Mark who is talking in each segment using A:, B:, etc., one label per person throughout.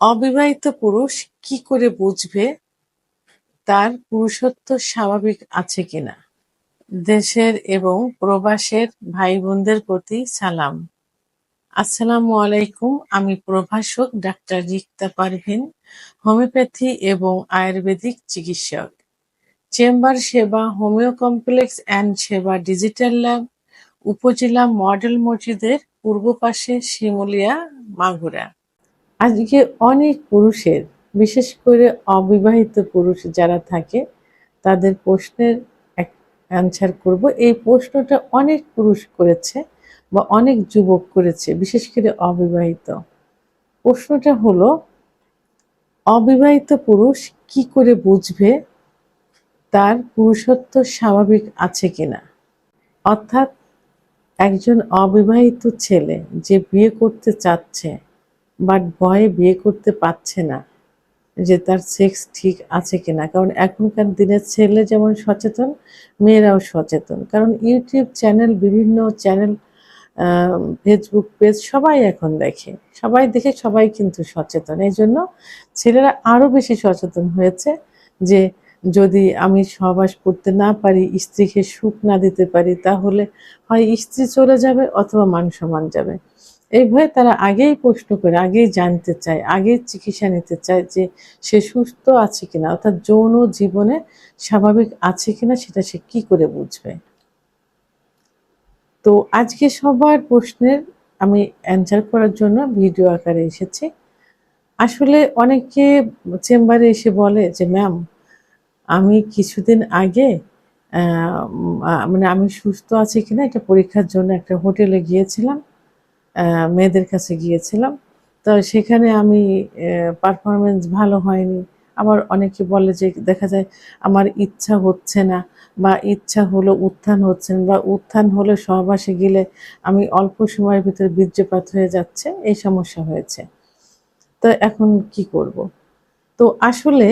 A: অবিবাহিত পুরুষ কি করে বুঝবে তার পুরুষত্ব স্বাভাবিক আছে কিনা? দেশের এবং প্রবাসের ভাই বোনদের প্রতি সালাম। আসসালামু আলাইকুম, আমি প্রভাষক ডাক্তার রিক্তা পারভিন, হোমিওপ্যাথি এবং আয়ুর্বেদিক চিকিৎসক। Chamber Seba, homeo complex and Seba digital lab, উপজেলা মডেল মসজিদের পূর্ব পাশে শিমুলিয়া, মাগুরা। আজকে অনেক পুরুষের, বিশেষ করে অবিবাহিত পুরুষ যারা থাকে, তাদের প্রশ্নের এক অ্যান্সার করব। এই প্রশ্নটা অনেক পুরুষ করেছে বা অনেক যুবক করেছে, বিশেষ করে অবিবাহিত। প্রশ্নটা হলো, অবিবাহিত পুরুষ কি করে বুঝবে তার পুরুষত্ব স্বাভাবিক আছে কিনা? অর্থাৎ একজন অবিবাহিত ছেলে যে বিয়ে করতে চাচ্ছে বাট ভয়ে বিয়ে করতে পারছে না যে তার সেক্স ঠিক আছে কিনা। কারণ এখনকার দিনের ছেলে যেমন সচেতন, মেয়েরাও সচেতন। কারণ ইউটিউব চ্যানেল বিভিন্ন চ্যানেল ফেসবুক পেজ সবাই এখন দেখে। সবাই দেখে সবাই কিন্তু সচেতন। এই জন্য ছেলেরা আরও বেশি সচেতন হয়েছে যে যদি আমি সহবাস করতে না পারি, স্ত্রীকে সুখ না দিতে পারি, তাহলে হয় স্ত্রী চলে যাবে অথবা মান সমান যাবে। এই ভয়ে তারা আগেই প্রশ্ন করে, আগেই জানতে চায়, আগেই চিকিৎসা নিতে চায় যে সে সুস্থ আছে কিনা, অর্থাৎ যৌন জীবনে স্বাভাবিক আছে কিনা সেটা সে কি করে বুঝবে? তো আজকে সবার প্রশ্নের আমি অ্যান্সার করার জন্য ভিডিও আকারে এসেছি। আসলে অনেকে চেম্বারে এসে বলে যে, ম্যাম, আমি কিছুদিন আগে মানে আমি সুস্থ আছি কিনা, এটা পরীক্ষার জন্য একটা হোটেলে গিয়েছিলাম। মেয়েদের কাছে গিয়েছিলাম। তো সেখানে আমি পারফরমেন্স ভালো হয়নি। আবার অনেকে বলে যে, দেখা যায় আমার ইচ্ছা হচ্ছে না বা ইচ্ছা হলো উত্থান হচ্ছে না বা উত্থান হলে সহবাসে গেলে আমি অল্প সময়ের ভিতরে বীর্যপাত হয়ে যাচ্ছে, এই সমস্যা হয়েছে। তো এখন কি করব? তো আসলে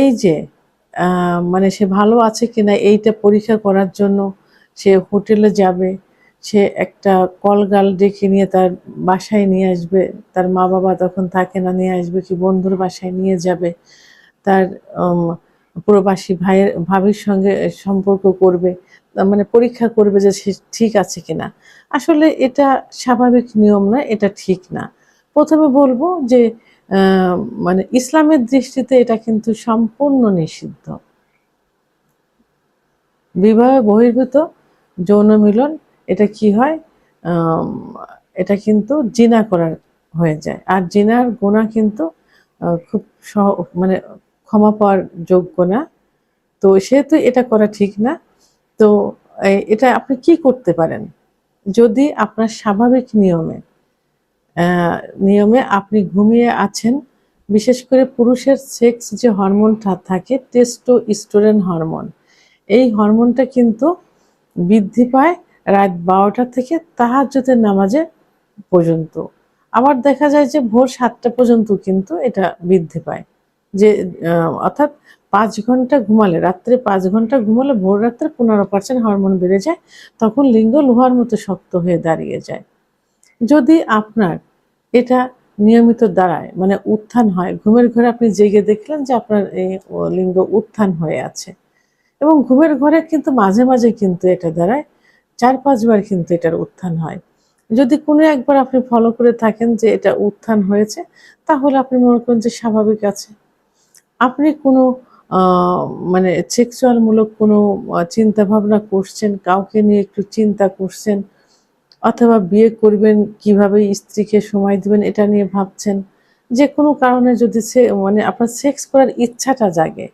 A: এই যে মানে সে ভালো আছে কিনা এইটা পরীক্ষা করার জন্য সে হোটেলে যাবে সে একটা কলগাল ডেকে নিয়ে তার বাসায় নিয়ে আসবে। তার মা বাবা তখন থাকে না, নিয়ে আসবে কি বন্ধুর বাসায় নিয়ে যাবে। তার প্রবাসী ভাইয়ের, ভাবির সঙ্গে সম্পর্ক করবে। মানে পরীক্ষা করবে যে সে ঠিক আছে কিনা। আসলে এটা স্বাভাবিক নিয়ম না, এটা ঠিক না। প্রথমে বলব যে মানে ইসলামের দৃষ্টিতে এটা কিন্তু সম্পূর্ণ নিষিদ্ধ। বিবাহ বহির্ভূত, যৌন মিলন এটা কি হয়? এটা কিন্তু জিনা করার হয়ে যায়। আর জিনার গোনা কিন্তু খুব সহ মানে ক্ষমা পাওয়ার যোগ্য না। তো সেহেতু এটা করা ঠিক না। তো এটা আপনি কি করতে পারেন? যদি আপনার স্বাভাবিক নিয়মে নিয়মে আপনি ঘুমিয়ে আছেন, বিশেষ করে পুরুষের সেক্স যে হরমোনটা থাকে টেস্টো স্টোরেন হরমোন, এই হরমোনটা কিন্তু বৃদ্ধি পায় রাত বারোটা থেকে তাহাজ্যতের নামাজে পর্যন্ত। আবার দেখা যায় যে ভোর সাতটা পর্যন্ত কিন্তু এটা বৃদ্ধি পায়। যে অর্থাৎ পাঁচ ঘণ্টা ঘুমালে, রাত্রে পাঁচ ঘণ্টা ঘুমালে ভোর রাত্রে পনেরো পার্সেন্ট হরমোন বেড়ে যায়, তখন লিঙ্গ লোহার মতো শক্ত হয়ে দাঁড়িয়ে যায়। যদি আপনার এটা নিয়মিত দাঁড়ায় মানে উত্থান হয়, ঘুমের ঘরে আপনি জেগে দেখলেন যে আপনার এই লিঙ্গ উত্থান হয়ে আছে। এবং ঘুমের ঘরে কিন্তু মাঝে মাঝে কিন্তু এটা দাঁড়ায় চার, পাঁচবার কিন্তু এটার উত্থান হয়। যদি কোনো একবার আপনি ফলো করে থাকেন যে এটা উত্থান হয়েছে, তাহলে আপনি মনে করেন যে স্বাভাবিক আছে। আপনি কোনো মানে সেক্সুয়ালমূলক কোনো চিন্তা ভাবনা করছেন, কাউকে নিয়ে একটু চিন্তা করছেন, অথবা বিয়ে করবেন, কীভাবে স্ত্রীকে সময় দিবেন, এটা নিয়ে ভাবছেন, যে কোনো কারণে যদি সে মানে আপনার সেক্স করার ইচ্ছাটা জাগে।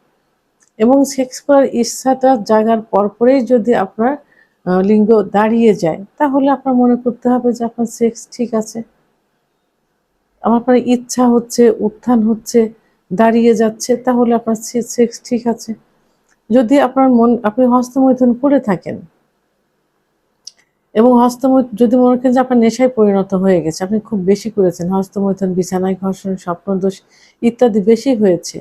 A: এবং সেক্স করার ইচ্ছাটা জাগার পরপরেই যদি আপনার লিঙ্গ দাঁড়িয়ে যায়, তাহলে আপনার মনে করতে হবে যে আপনার সেক্স ঠিক আছে। আমার আপনার ইচ্ছা হচ্ছে, উত্থান হচ্ছে, দাঁড়িয়ে যাচ্ছে, তাহলে আপনার সেক্স ঠিক আছে। যদি আপনার মন, আপনি হস্তমৈথুন করে থাকেন, এবং হস্তমৈ, যদি মনে করেন যে আপনার নেশায় পরিণত হয়ে গেছে, আপনি খুব বেশি করেছেন, হস্তমৈথুন, বিছানায় ঘর্ষণ স্বপ্নদোষ ইত্যাদি বেশি হয়েছে,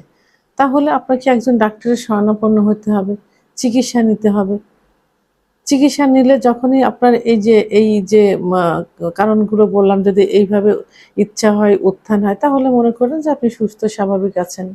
A: তাহলে আপনাকে একজন ডাক্তারের শরণাপন্ন হতে হবে, চিকিৎসা নিতে হবে। চিকিৎসা নিলে যখনই আপনার এই যে এই যে কারণগুলো বললাম, যদি এইভাবে ইচ্ছা হয়, উত্থান হয়, তাহলে মনে করেন যে আপনি সুস্থ, স্বাভাবিক আছেন।